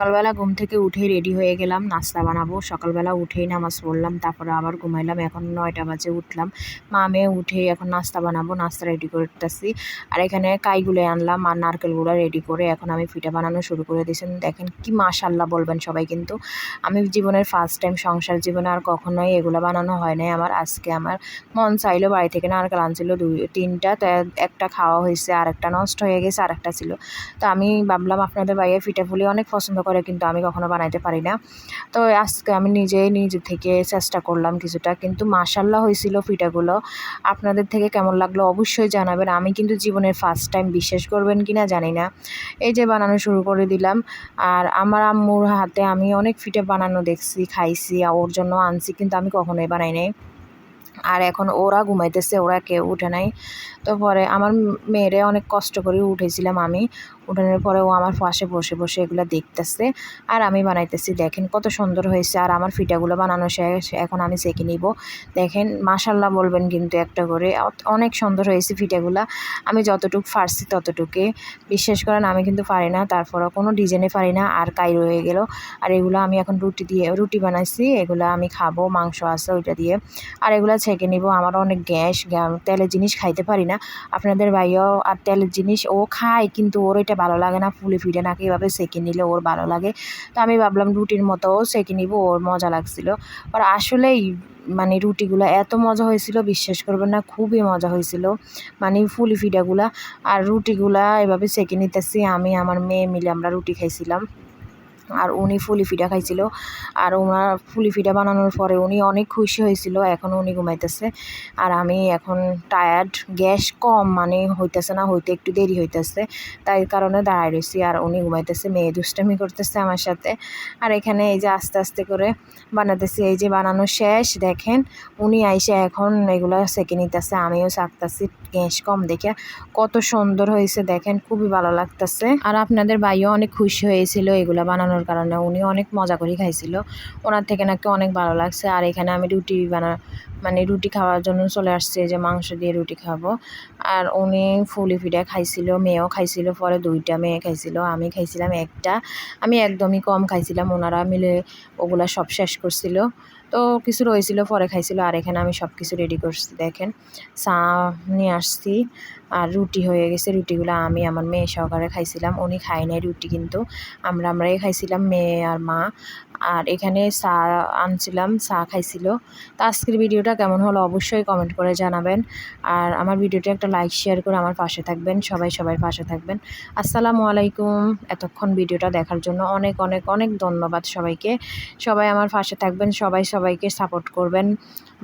সকালবেলা ঘুম থেকে উঠেই রেডি হয়ে গেলাম, নাস্তা বানাবো। সকালবেলা উঠেই নামাজ পড়লাম, তারপরে আবার ঘুমাইলাম। এখন নয়টা বাজে, উঠলাম। মা মেয়ে উঠে এখন নাস্তা বানাবো, নাস্তা রেডি করতেছি। আর এখানে কাইগুলো আনলাম আর নারকেলগুলো রেডি করে এখন আমি পিঠা বানানো শুরু করে দিয়েছেন দেখেন কি মাশাল্লাহ বলবেন সবাই কিন্তু। আমি জীবনের ফার্স্ট টাইম সংসার জীবনে আর কখনোই এগুলো বানানো হয় নাই আমার। আজকে আমার মন চাইলো বাড়ি থেকে নারকেল আনছিল দুই, তিনটা, তো একটা খাওয়া হয়েছে আর একটা নষ্ট হয়ে গেছে আর একটা ছিল। তো আমি ভাবলাম আপনাদের বাইরে পিঠা ফুলি অনেক পছন্দ করে কিন্তু আমি কখনো বানাইতে পারি না। তো আজকে আমি নিজেই নিজে থেকে চেষ্টা করলাম কিছুটা, কিন্তু মাসাল্লাহ হয়েছিল পিঠাগুলো। আপনাদের থেকে কেমন লাগল অবশ্যই জানাবেন। আমি কিন্তু জীবনের ফার্স্ট টাইম বিশ্বাস করবেন কি না জানি না। এই যে বানানো শুরু করে দিলাম, আর আমার আম্মুর হাতে আমি অনেক পিঠে বানানো দেখছি, খাইছি, আর ওর জন্য আনছি, কিন্তু আমি কখনোই বানাই নাই। আর এখন ওরা ঘুমাইতেছে, ওরা কেউ উঠে নাই। তো পরে আমার মেয়েরে অনেক কষ্ট করে উঠেছিলাম আমি। উঠানোর পরে ও আমার পাশে বসে বসে এগুলো দেখতেছে। আর আমি বানাইতেছি, দেখেন কত সুন্দর হয়েছে। আর আমার ফিটাগুলো বানানো শেষ, এখন আমি চেকে নিব। দেখেন মাসাল্লাহ বলবেন কিন্তু একটা করে অনেক সুন্দর হয়েছে ফিটাগুলা। আমি যতটুকু পারছি ততটুকুই বিশ্বাস করেন, আমি কিন্তু পারি না তারপরে কোনো ডিজাইনে পারি না, আর কাই রয়ে গেল। আর এগুলো আমি এখন রুটি দিয়ে, রুটি বানাইছি, এগুলো আমি খাব, মাংস আছে ওইটা দিয়ে। আর এগুলো ছেঁকে নিব আমার অনেক গ্যাস তেলের জিনিস খাইতে পারি না। আপনাদের ভাইয়াও আর তেলের জিনিস ও খায়, কিন্তু ওর এটা ভালো লাগে না, ফুলে ফিরে নাকি এভাবে সেঁকে নিলে ওর ভালো লাগে। তো আমি ভাবলাম রুটির মতো সেঁকে নিব, ওর মজা লাগছিল। আর আসলেই মানে রুটিগুলো এত মজা হয়েছিল, বিশ্বাস করবেন না, খুবই মজা হয়েছিল। মানে ফুলি ফিডাগুলা আর রুটিগুলা এভাবে সেঁকে নিতেছি, আমি, আমার মেয়ে মিলে আমরা রুটি খাইছিলাম। আর উনি ফুলি ফিডা খাইছিল। আর ওনার ফুলি ফিডা বানানোর পরে উনি অনেক খুশি হয়েছিল, এখন উনি ঘুমাইতেছে। আর আমি এখন টায়ার্ড গ্যাস কম মানে হইতেছে না, হইতে একটু দেরি হইতেছে। তাই কারণে দাঁড়ায় রয়েছি আর উনি ঘুমাইতেছে, মেয়ে দুষ্টামি করতেছে আমার সাথে। আর এখানে এই যে আস্তে আস্তে করে বানাতেছি, এই যে বানানো শেষ, দেখেন, উনি আইসে এখন এগুলো সেকে নিতেছে, আমিও চাকতেছি গ্যাস কম দেখে। কত সুন্দর হয়েছে দেখেন, খুবই ভালো লাগতেছে। আর আপনাদের ভাইও অনেক খুশি হয়েছিল এগুলো বানানোর কারণে। উনি অনেক মজা করে খাইছিল। ওনার থেকে নাকি অনেক ভালো লাগছে। আর এখানে আমি রুটি বানা মানে রুটি খাওয়ার জন্য চলে আসছে যে মাংস দিয়ে রুটি খাব। আর উনি ফুলি ফিডা খাইছিল, মেয়েও খাইছিল, পরে দুইটা মেয়ে খাইছিল, আমি খাইছিলাম একটা। আমি একদমই কম খাইছিলাম ওনারা মিলে ওগুলা সব শেষ করছিল। তো কিছু রয়েছিল, পরে খাইছিল, আর এখানে আমি সব কিছু রেডি করছি, দেখেন। চা নিয়ে আসছি। আর রুটি হয়ে গেছে, রুটিগুলো আমি আমার মেয়ে সহকারে খাইছিলাম। উনি খাই নাই রুটি কিন্তু। আমরা আমরাই খাইছিলাম, মেয়ে আর মা। আর এখানে চা আনছিলাম, চা খাইছিল। তো আজকের ভিডিওটা কেমন হলো অবশ্যই কমেন্ট করে জানাবেন। আর আমার ভিডিওটা একটা লাইক শেয়ার করে আমার পাশে থাকবেন। সবাই সবার পাশে থাকবেন। আসসালামু আলাইকুম। এতক্ষণ ভিডিওটা দেখার জন্য অনেক অনেক অনেক ধন্যবাদ সবাইকে। সবাই আমার পাশে থাকবেন, সবাই সবাইকে সাপোর্ট করবেন।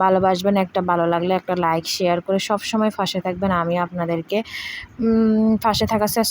ভালোবাসবেন, একটা ভালো লাগলে একটা লাইক শেয়ার করে সব সময় ফাঁসে থাকবেন। আমি আপনাদেরকে ফাঁসে থাকার চেষ্টা